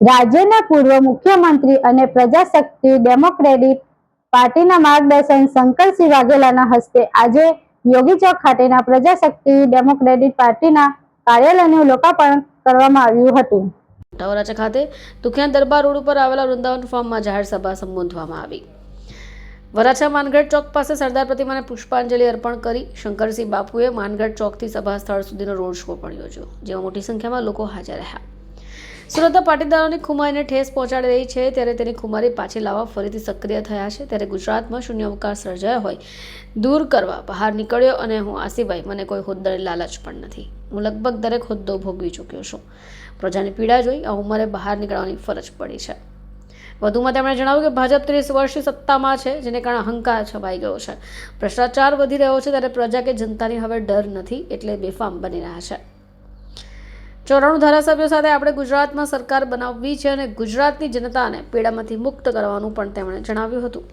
રાજ્યના પૂર્વ મુખ્યમંત્રી અને પ્રજાશક્તિ ડેમોક્રેટિક પાર્ટીના માર્ગદર્શન શંકરસિંહ વાઘેલાના હસ્તે આજે યોગી ચોક ખાતેના પ્રજાશક્તિ ડેમોક્રેટિક પાર્ટીના કાર્યાલયનું લોકાર્પણ કરવામાં આવ્યું હતું. વરાછા ખાતે દુખિયા દરબાર રોડ ઉપર આવેલા વૃંદાવન ફોર્મમાં જાહેર સભા સંબોધવામાં આવી. વરાછા માનગઢ ચોક પાસે સરદાર પ્રતિમાને પુષ્પાંજલિ અર્પણ કરી શંકરસિંહ બાપુએ માનગઢ ચોકથી સભા સ્થળ સુધીનો રોડ શો પણ યોજ્યો, જેમાં મોટી સંખ્યામાં લોકો હાજર રહ્યા. સુરતના પાટીદારોની ખુમારીને ઠેસ પહોંચાડી રહી છે. ત્યારે તેની ખુમારી પાછી લાવવા ફરીથી સક્રિય થયા છે. ત્યારે ગુજરાતમાં શૂન્યાવકાશ સર્જાયો હોય દૂર કરવા બહાર નીકળ્યો અને હું આ સિવાય મને કોઈ હોદ્દાની લાલચ પણ નથી. હું લગભગ દરેક હોદ્દો ભોગવી ચૂક્યો છું. પ્રજાની પીડા જોઈ આ ઉંમરે બહાર નીકળવાની ફરજ પડી છે. વધુમાં તેમણે જણાવ્યું કે ભાજપ ત્રીસ વર્ષથી સત્તામાં છે, જેને કારણે અહંકાર છવાઈ ગયો છે. ભ્રષ્ટાચાર વધી રહ્યો છે, ત્યારે પ્રજા કે જનતાની હવે ડર નથી, એટલે બેફામ બની રહ્યા છે. ચોરાણું ધારાસભ્યો સાથે આપણે ગુજરાતમાં સરકાર બનાવવી છે અને ગુજરાતની જનતાને પીડામાંથી મુક્ત કરવાનું પણ તેમણે જણાવ્યું હતું.